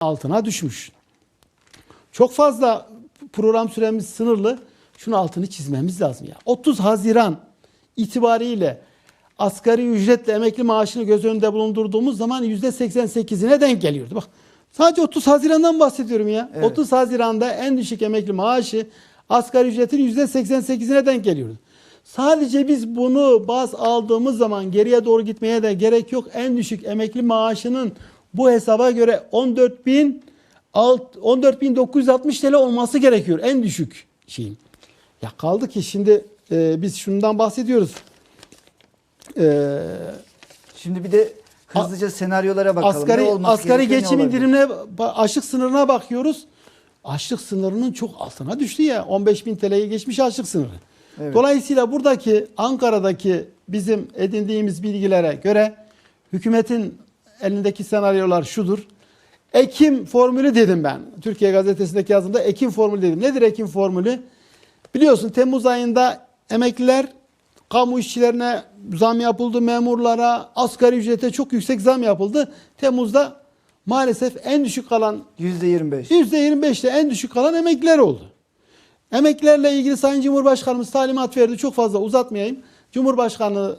altına düşmüş. Çok fazla program süremiz sınırlı. Şunun altını çizmemiz lazım ya. 30 Haziran itibariyle asgari ücretle emekli maaşını göz önünde bulundurduğumuz zaman %88'ine denk geliyordu. Bak sadece 30 Haziran'dan bahsediyorum ya. Evet. 30 Haziran'da en düşük emekli maaşı asgari ücretin %88'ine denk geliyordu. Sadece biz bunu baz aldığımız zaman geriye doğru gitmeye de gerek yok. En düşük emekli maaşının bu hesaba göre 14.000 alt- 14.960 TL olması gerekiyor en düşük şeyin. Ya kaldı ki şimdi e, biz şundan bahsediyoruz. E, Şimdi bir de hızlıca senaryolara bakalım. asgari ne asgari geçim indirimine açlık sınırına bakıyoruz. Açlık sınırının çok altına düştü ya. 15.000 TL'yi geçmiş açlık sınırı. Evet. Dolayısıyla buradaki Ankara'daki bizim edindiğimiz bilgilere göre hükümetin elindeki senaryolar şudur. Ekim formülü dedim ben. Türkiye Gazetesi'ndeki yazımda Ekim formülü dedim. Nedir Ekim formülü? Biliyorsun Temmuz ayında emekliler kamu işçilerine zam yapıldı, memurlara, asgari ücrete çok yüksek zam yapıldı. Temmuz'da maalesef en düşük kalan %25. %25'te en düşük kalan emekliler oldu. Emeklilerle ilgili Sayın Cumhurbaşkanımız talimat verdi. Çok fazla uzatmayayım. Cumhurbaşkanı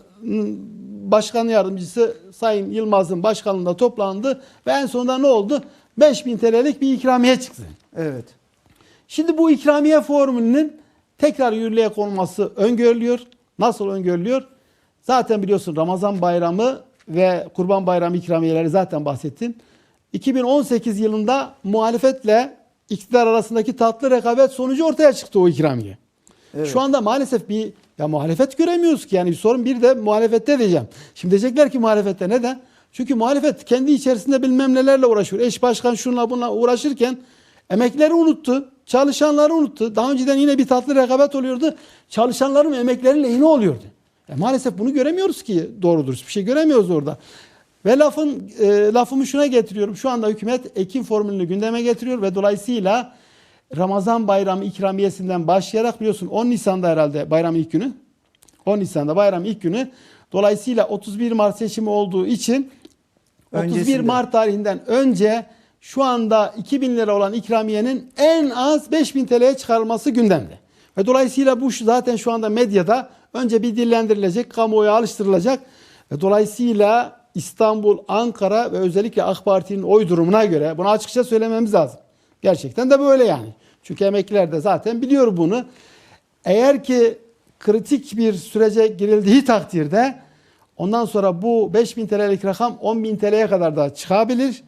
Başkan Yardımcısı Sayın Yılmaz'ın başkanlığında toplandı ve en sonunda ne oldu? 5000 TL'lik bir ikramiye çıktı. Evet. Şimdi bu ikramiye formülünün tekrar yürürlüğe konulması öngörülüyor. Nasıl öngörülüyor? Zaten biliyorsun Ramazan bayramı ve Kurban bayramı ikramiyeleri zaten bahsettin. 2018 yılında muhalefetle iktidar arasındaki tatlı rekabet sonucu ortaya çıktı o ikramiye. Evet. Şu anda maalesef bir ya muhalefet göremiyoruz ki yani sorun bir de muhalefette diyeceğim. Şimdi diyecekler ki muhalefette neden? Çünkü muhalefet kendi içerisinde bilmem nelerle uğraşıyor. Eş başkan şunla bununla uğraşırken emekleri unuttu. Çalışanları unuttu. Daha önceden yine bir tatlı rekabet oluyordu. Çalışanların emekleri lehine oluyordu. E maalesef bunu göremiyoruz ki doğrudur. Bir şey göremiyoruz orada. Ve lafın e, lafımı şuna getiriyorum. Şu anda hükümet Ekim formülünü gündeme getiriyor ve dolayısıyla Ramazan bayramı ikramiyesinden başlayarak biliyorsun 10 Nisan'da herhalde bayramın ilk günü. 10 Nisan'da bayramın ilk günü. Dolayısıyla 31 Mart seçimi olduğu için 31 Öncesinde. Mart tarihinden önce şu anda 2000 lira olan ikramiyenin en az 5000 TL'ye çıkarılması gündemde. Ve dolayısıyla bu zaten şu anda medyada önce bir dillendirilecek, kamuoyu alıştırılacak. Ve dolayısıyla İstanbul, Ankara ve özellikle AK Parti'nin oy durumuna göre bunu açıkça söylememiz lazım. Gerçekten de böyle yani. Çünkü emekliler de zaten biliyor bunu. Eğer ki kritik bir sürece girildiği takdirde ondan sonra bu 5000 TL'lik rakam 10.000 TL'ye kadar da çıkabilir.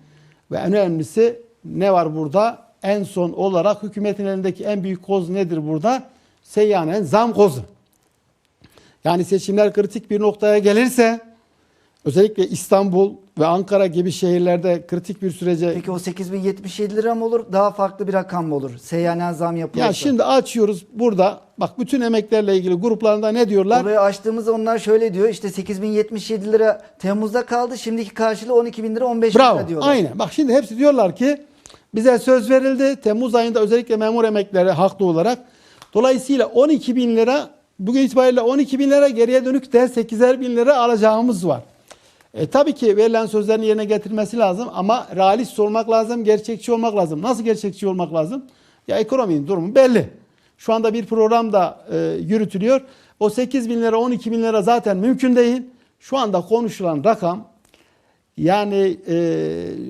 Ve en önemlisi ne var burada? En son olarak hükümetin elindeki en büyük koz nedir burada? Seyyanen zam kozu. Yani seçimler kritik bir noktaya gelirse özellikle İstanbul ve Ankara gibi şehirlerde kritik bir sürece Peki o 8077 lira mı olur? Daha farklı bir rakam mı olur? Seyyanen zam yapılırsa. ya şimdi açıyoruz burada bak bütün emeklerle ilgili gruplarında ne diyorlar? Orayı açtığımızda onlar şöyle diyor. İşte 8077 lira Temmuz'da kaldı. Şimdiki karşılığı 12 bin lira 15 bin Bravo. lira diyorlar. Aynen. Bak şimdi hepsi diyorlar ki bize söz verildi. Temmuz ayında özellikle memur emekleri haklı olarak. Dolayısıyla 12 bin lira bugün itibariyle 12 bin lira geriye dönük de 8'er bin lira alacağımız var. E, tabii ki verilen sözlerin yerine getirmesi lazım ama realist olmak lazım, gerçekçi olmak lazım. Nasıl gerçekçi olmak lazım? Ya ekonominin durumu belli. Şu anda bir program da e, yürütülüyor. O 8 bin lira, 12 bin lira zaten mümkün değil. Şu anda konuşulan rakam yani e,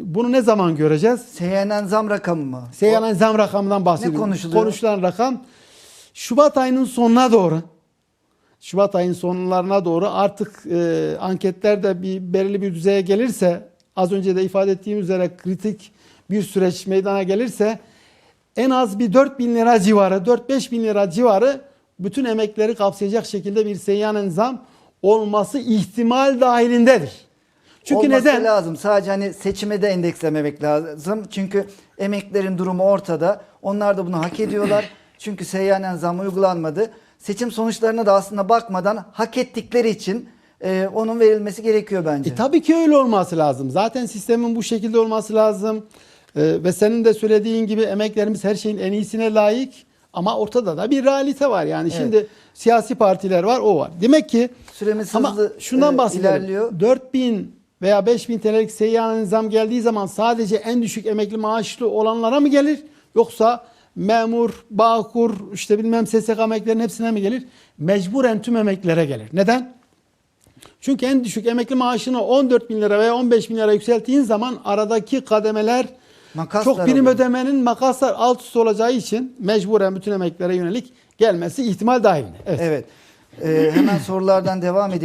bunu ne zaman göreceğiz? Seyyanen zam rakamı mı? Seyyanen zam rakamından bahsediyorum. Ne konuşuluyor? Konuşulan rakam Şubat ayının sonuna doğru Şubat ayının sonlarına doğru artık e, anketlerde bir belirli bir düzeye gelirse az önce de ifade ettiğim üzere kritik bir süreç meydana gelirse en az bir 4 bin lira civarı 4-5 bin lira civarı bütün emekleri kapsayacak şekilde bir seyyanen zam olması ihtimal dahilindedir. Çünkü Olması neden? lazım. Sadece hani seçime de endekslememek lazım. Çünkü emeklerin durumu ortada. Onlar da bunu hak ediyorlar. Çünkü seyyanen zam uygulanmadı. Seçim sonuçlarına da aslında bakmadan hak ettikleri için e, onun verilmesi gerekiyor bence. E tabii ki öyle olması lazım. Zaten sistemin bu şekilde olması lazım. E, ve senin de söylediğin gibi emeklerimiz her şeyin en iyisine layık. Ama ortada da bir realite var. Yani Evet. şimdi siyasi partiler var, o var. Demek ki Süremiz ama hızlı şundan e, bahsedelim. ilerliyor. 4000 veya 5000 TL'lik seyyanen zam geldiği zaman sadece en düşük emekli maaşlı olanlara mı gelir? Yoksa memur, bağkur, işte bilmem SSK emeklilerin hepsine mi gelir? Mecburen tüm emeklilere gelir. Neden? Çünkü en düşük emekli maaşını 14 bin lira veya 15 bin lira yükselttiğin zaman aradaki kademeler Makaslar çok prim oluyor. ödemenin makaslar alt üst olacağı için mecburen bütün emeklilere yönelik gelmesi ihtimal dahilinde. Evet. Evet. Ee, hemen sorulardan devam edelim.